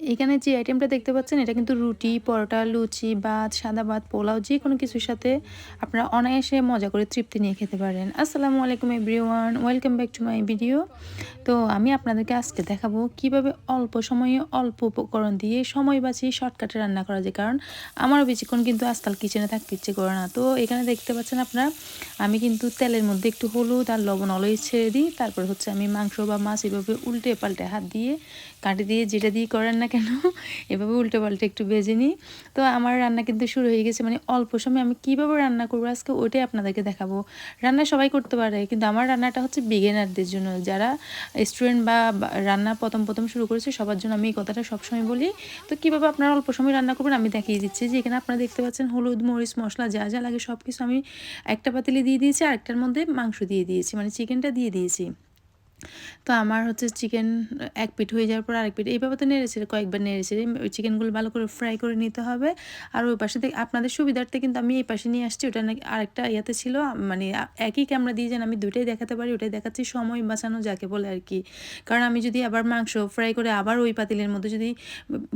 এখানে যে আইটেমটা দেখতে পাচ্ছেন, এটা কিন্তু রুটি, পরোটা, লুচি, ভাত, সাদা ভাত, পোলাও যে কোনো কিছুর সাথে আপনারা অনায়াসে মজা করে তৃপ্তি নিয়ে খেতে পারেন। আসসালামু আলাইকুম everyone welcome back to my video তো আমি আপনাদেরকে আজকে দেখাবো কীভাবে অল্প সময়ে অল্প উপকরণ দিয়ে সময় বাঁচিয়ে শর্টকাটে রান্না করা যায়। কারণ আমারও বেশিক্ষণ কিন্তু আজকাল কিচেনে থাকতে ইচ্ছে করে না। তো এখানে দেখতে পাচ্ছেন আপনারা, আমি কিন্তু তেলের মধ্যে একটু হলুদ আর লবণ অলই ছেড়ে দিই। তারপর হচ্ছে আমি মাংস বা মাছ এভাবে উল্টে পাল্টে হাত দিয়ে, কাঁটি দিয়ে যেটা দিয়ে করেন না কেন? এভাবে উল্টো পাল্টে একটু বেজে নিই। তো আমার রান্না কিন্তু শুরু হয়ে গেছে মানে অল্প সময় আমি কীভাবে রান্না করব? আজকে ওইটাই আপনাদেরকে দেখাবো। রান্না সবাই করতে পারে, কিন্তু আমার রান্নাটা হচ্ছে বিগিনারদের জন্য। যারা স্টুডেন্ট বা রান্না প্রথম প্রথম শুরু করেছে, সবার জন্য আমি এই কথাটা সবসময় বলি। তো কীভাবে আপনারা অল্প সময় রান্না করবেন আমি দেখিয়ে দিচ্ছি। যে এখানে আপনারা দেখতে পাচ্ছেন হলুদ, মরিচ, মশলা যা যা লাগে সব কিছু আমি একটা পাতিলে দিয়ে দিয়েছি, আরেকটার মধ্যে মাংস দিয়ে দিয়েছি মানে চিকেনটা দিয়ে দিয়েছি। তো আমার হচ্ছে চিকেন এক পিঠ হয়ে যাওয়ার পর আরেক পিঠ, এইভাবে তো নেড়েছে কয়েকবার নেড়েছে ওই চিকেনগুলো ভালো করে ফ্রাই করে নিতে হবে। আর ওই পাশে থেকে আপনাদের সুবিধার্থে কিন্তু আমি এই পাশে নিয়ে আসছি, ওটা নাকি আরেকটা ইয়াতে ছিল মানে একই ক্যামেরা দিয়ে যেন আমি দুটাই দেখাতে পারি, ওটাই দেখাচ্ছি, সময় বাঁচানো যাকে বলে আর কি। কারণ আমি যদি আবার মাংস ফ্রাই করে আবার ওই পাতিলের মধ্যে যদি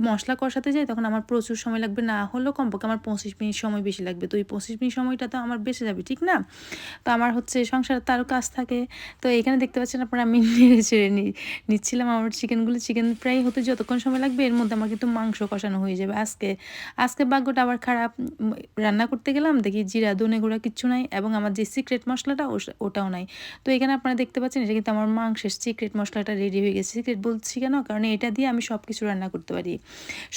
মশলা কষাতে যাই, তখন আমার প্রচুর সময় লাগবে, না হলেও কমপক্ষে আমার পঁচিশ মিনিট সময় বেশি লাগবে। তো ওই পঁচিশ মিনিট সময়টা তো আমার বেঁচে যাবে, ঠিক না? তো আমার হচ্ছে সংসারে তারও কাজ থাকে। তো এখানে দেখতে পাচ্ছেন আপনারা আমি চেড়ে নিচ্ছিলাম আমার চিকেনগুলো। চিকেন ফ্রাই হতে যতক্ষণ সময় লাগবে, এর মধ্যে আমার কিন্তু মাংস কষানো হয়ে যাবে। আজকে আজকে ভাগ্যটা আবার খারাপ। রান্না করতে গেলাম, দেখি জিরা দনে গুঁড়া কিচ্ছু নাই এবং আমার যে সিক্রেট মশলাটা ওটাও নাই। তো এখানে আপনারা দেখতে পাচ্ছেন, এটা কিন্তু আমার মাংসের সিক্রেট মশলাটা রেডি হয়ে গেছে। সিক্রেট বলছি কেন? কারণ এটা দিয়ে আমি সব কিছু রান্না করতে পারি।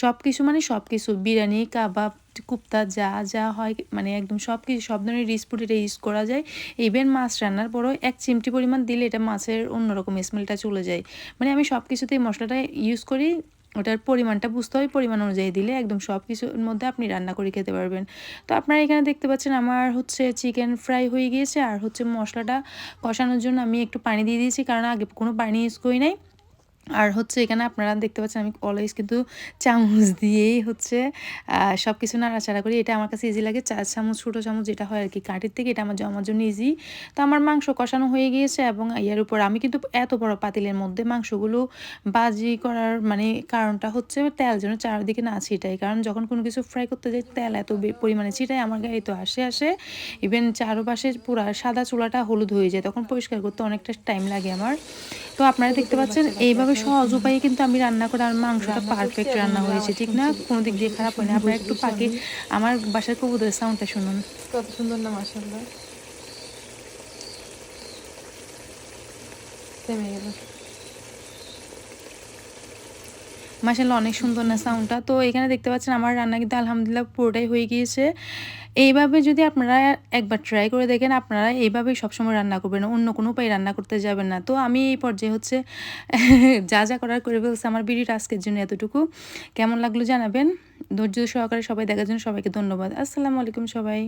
সব কিছু মানে সব কিছু বিরিয়ানি, কাবাব কুপ্তা যা যা হয় মানে একদম সব কিছু সব ধরনের রিসপুট এটা ইউজ করা যায়। ইভেন মাছ রান্নার পরও এক চিমটি পরিমাণ দিলে এটা মাছের অন্যরকম স্মেলটা চলে যায়। মানে আমি সব কিছুতেই মশলাটা ইউজ করি, ওটার পরিমাণটা বুঝতে হয়, পরিমাণ অনুযায়ী দিলে একদম সব কিছুর মধ্যে আপনি রান্না করে খেতে পারবেন। তো আপনারা এখানে দেখতে পাচ্ছেন আমার হচ্ছে চিকেন ফ্রাই হয়ে গিয়েছে, আর হচ্ছে মশলাটা কষানোর জন্য আমি একটু পানি দিয়ে দিয়েছি, কারণ আগে কোনো পানি ইউজ করি নাই। আর হচ্ছে এখানে আপনারা দেখতে পাচ্ছেন আমি অলওয়েজ কিন্তু চামচ দিয়েই হচ্ছে সব কিছু নাড়াচাড়া করি। এটা আমার কাছে ইজি লাগে। চার চামচ, ছোটো চামচ যেটা হয় আর কি কাঠের থেকে, এটা আমার জমার জন্য ইজি তো আমার মাংস কষানো হয়ে গিয়েছে এবং ইয়ার উপর আমি কিন্তু এত বড় পাতিলের মধ্যে মাংসগুলো বাজি করার মানে কারণটা হচ্ছে তেল যেন চারদিকে না ছিটাই কারণ যখন কোনো কিছু ফ্রাই করতে যাই, তেল এত পরিমাণে ছিটাই আমার গায়ে তো আসে আসে। ইভেন চারপাশে পুরা সাদা চুলাটা হলুদ হয়ে যায়, তখন পরিষ্কার করতে অনেকটা টাইম লাগে আমার। তো আপনারা দেখতে পাচ্ছেন, এইভাবে সহজ উপায়ে কিন্তু আমি রান্না করে আর মাংসটা পারফেক্ট রান্না হয়েছে, ঠিক না? কোনো দিক দিয়ে খারাপ হয়নি আপনার একটু পাখি আমার বাসার কবুতরের সাউন্ডটা শুনুন। কত সুন্দর না মাসাল্লাহ মাসাল্লাহ অনেক সুন্দর না সাউন্ডটা তো এখানে দেখতে পাচ্ছেন আমার রান্না কিন্তু আলহামদুলিল্লাহ পুরোটাই হয়ে গিয়েছে। এইভাবে যদি আপনারা একবার ট্রাই করে দেখেন, আপনারা এইভাবেই সবসময় রান্না করবেন, অন্য কোনো উপায় রান্না করতে যাবেন না। তো আমি এই পর্যায়ে হচ্ছে যা যা করার করে ফেলছে, আমার ভিডিওটা আজকের জন্য এতটুকু। কেমন লাগল জানাবেন। ধৈর্য সহকারে সবাই দেখার জন্য সবাইকে ধন্যবাদ। আসসালামু আলাইকুম সবাই।